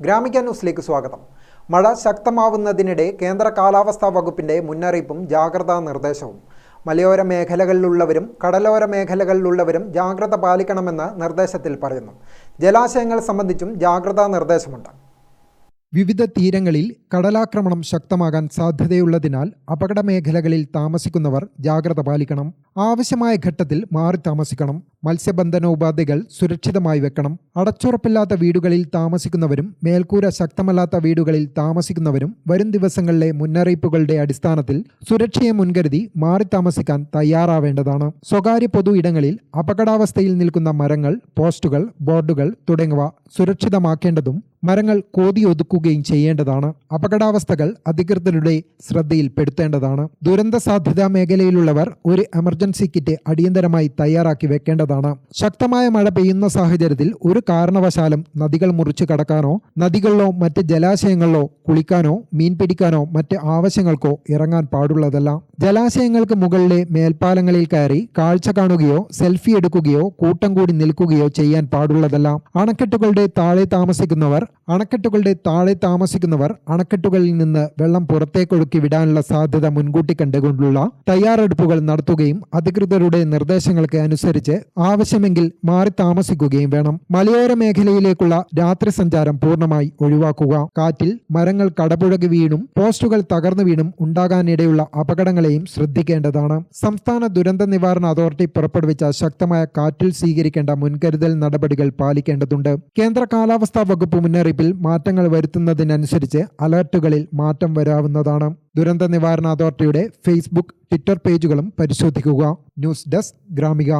ഗ്രാമിക ന്യൂസിലേക്ക് സ്വാഗതം. മഴ ശക്തമാവുന്നതിനിടെ കേന്ദ്ര കാലാവസ്ഥാ വകുപ്പിന്റെ മുന്നറിയിപ്പും ജാഗ്രതാ നിർദ്ദേശവും. മലയോര മേഖലകളിലുള്ളവരും കടലോര മേഖലകളിലുള്ളവരും ജാഗ്രത പാലിക്കണമെന്ന് നിർദ്ദേശത്തിൽ പറയുന്നു. ജലാശയങ്ങൾ സംബന്ധിച്ചും ജാഗ്രതാ നിർദ്ദേശമുണ്ട്. വിവിധ തീരങ്ങളിൽ കടലാക്രമണം ശക്തമാകാൻ സാധ്യതയുള്ളതിനാൽ അപകട മേഖലകളിൽ താമസിക്കുന്നവർ ജാഗ്രത പാലിക്കണം. ആവശ്യമായ ഘട്ടത്തിൽ മാറി താമസിക്കണം. മത്സ്യബന്ധനോപാധികൾ സുരക്ഷിതമായി വെക്കണം. അടച്ചുറപ്പില്ലാത്ത വീടുകളിൽ താമസിക്കുന്നവരും മേൽക്കൂര ശക്തമല്ലാത്ത വീടുകളിൽ താമസിക്കുന്നവരും വരും ദിവസങ്ങളിലെ മുന്നറിയിപ്പുകളുടെ അടിസ്ഥാനത്തിൽ സുരക്ഷയെ മുൻകരുതി മാറി താമസിക്കാൻ തയ്യാറാവേണ്ടതാണ്. സ്വകാര്യ പൊതു ഇടങ്ങളിൽ അപകടാവസ്ഥയിൽ നിൽക്കുന്ന മരങ്ങൾ പോസ്റ്റുകൾ ബോർഡുകൾ തുടങ്ങിയവ സുരക്ഷിതമാക്കേണ്ടതും മരങ്ങൾ കോതിയൊതുക്കുകയും ചെയ്യേണ്ടതാണ്. അപകടാവസ്ഥകൾ അധികൃതരുടെ ശ്രദ്ധയിൽപ്പെടുത്തേണ്ടതാണ്. ദുരന്ത സാധ്യതാ മേഖലയിലുള്ളവർ ഒരു എമർജൻസി കിറ്റ് അടിയന്തരമായി തയ്യാറാക്കി വെക്കേണ്ടതാണ്. ശക്തമായ മഴ പെയ്യുന്ന സാഹചര്യത്തിൽ ഒരു കാരണവശാലും നദികൾ മുറിച്ചു കടക്കാനോ നദികളിലോ മറ്റ് ജലാശയങ്ങളിലോ കുളിക്കാനോ മീൻ പിടിക്കാനോ മറ്റ് ആവശ്യങ്ങൾക്കോ ഇറങ്ങാൻ പാടുള്ളതല്ല. ജലാശയങ്ങൾക്ക് മുകളിലെ മേൽപ്പാലങ്ങളിൽ കയറി കാഴ്ച കാണുകയോ സെൽഫി എടുക്കുകയോ കൂട്ടം കൂടി നിൽക്കുകയോ ചെയ്യാൻ പാടുള്ളതല്ല. അണക്കെട്ടുകളുടെ താഴെ താമസിക്കുന്നവർ അണക്കെട്ടുകളുടെ താഴെ താമസിക്കുന്നവർ അണക്കെട്ടുകളിൽ നിന്ന് വെള്ളം പുറത്തേക്കൊഴുക്കി വിടാനുള്ള സാധ്യത മുൻകൂട്ടി കണ്ടുകൊണ്ടുള്ള തയ്യാറെടുപ്പുകൾ നടത്തുകയും അധികൃതരുടെ നിർദ്ദേശങ്ങൾക്ക് അനുസരിച്ച് ആവശ്യമെങ്കിൽ മാറി താമസിക്കുകയും വേണം. മലയോര മേഖലയിലേക്കുള്ള രാത്രി സഞ്ചാരം പൂർണമായി ഒഴിവാക്കുക. കാറ്റിൽ മരങ്ങൾ കടപുഴകി വീണും പോസ്റ്റുകൾ തകർന്നു വീണും ഉണ്ടാകാനിടയുള്ള അപകടങ്ങളെയും ശ്രദ്ധിക്കേണ്ടതാണ്. സംസ്ഥാന ദുരന്ത നിവാരണ അതോറിറ്റി പുറപ്പെടുവിച്ച ശക്തമായ കാറ്റിൽ സ്വീകരിക്കേണ്ട മുൻകരുതൽ നടപടികൾ പാലിക്കേണ്ടതുണ്ട്. കേന്ദ്ര കാലാവസ്ഥാ വകുപ്പ് മുന്നറിയിപ്പിൽ മാറ്റങ്ങൾ വരുത്തുന്നതിനനുസരിച്ച് അലർട്ടുകളിൽ മാറ്റം വരാവുന്നതാണ്. ദുരന്ത നിവാരണ അതോറിറ്റിയുടെ ഫേസ്ബുക്ക് ട്വിറ്റർ പേജുകളും പരിശോധിക്കുക. News desk Gramika.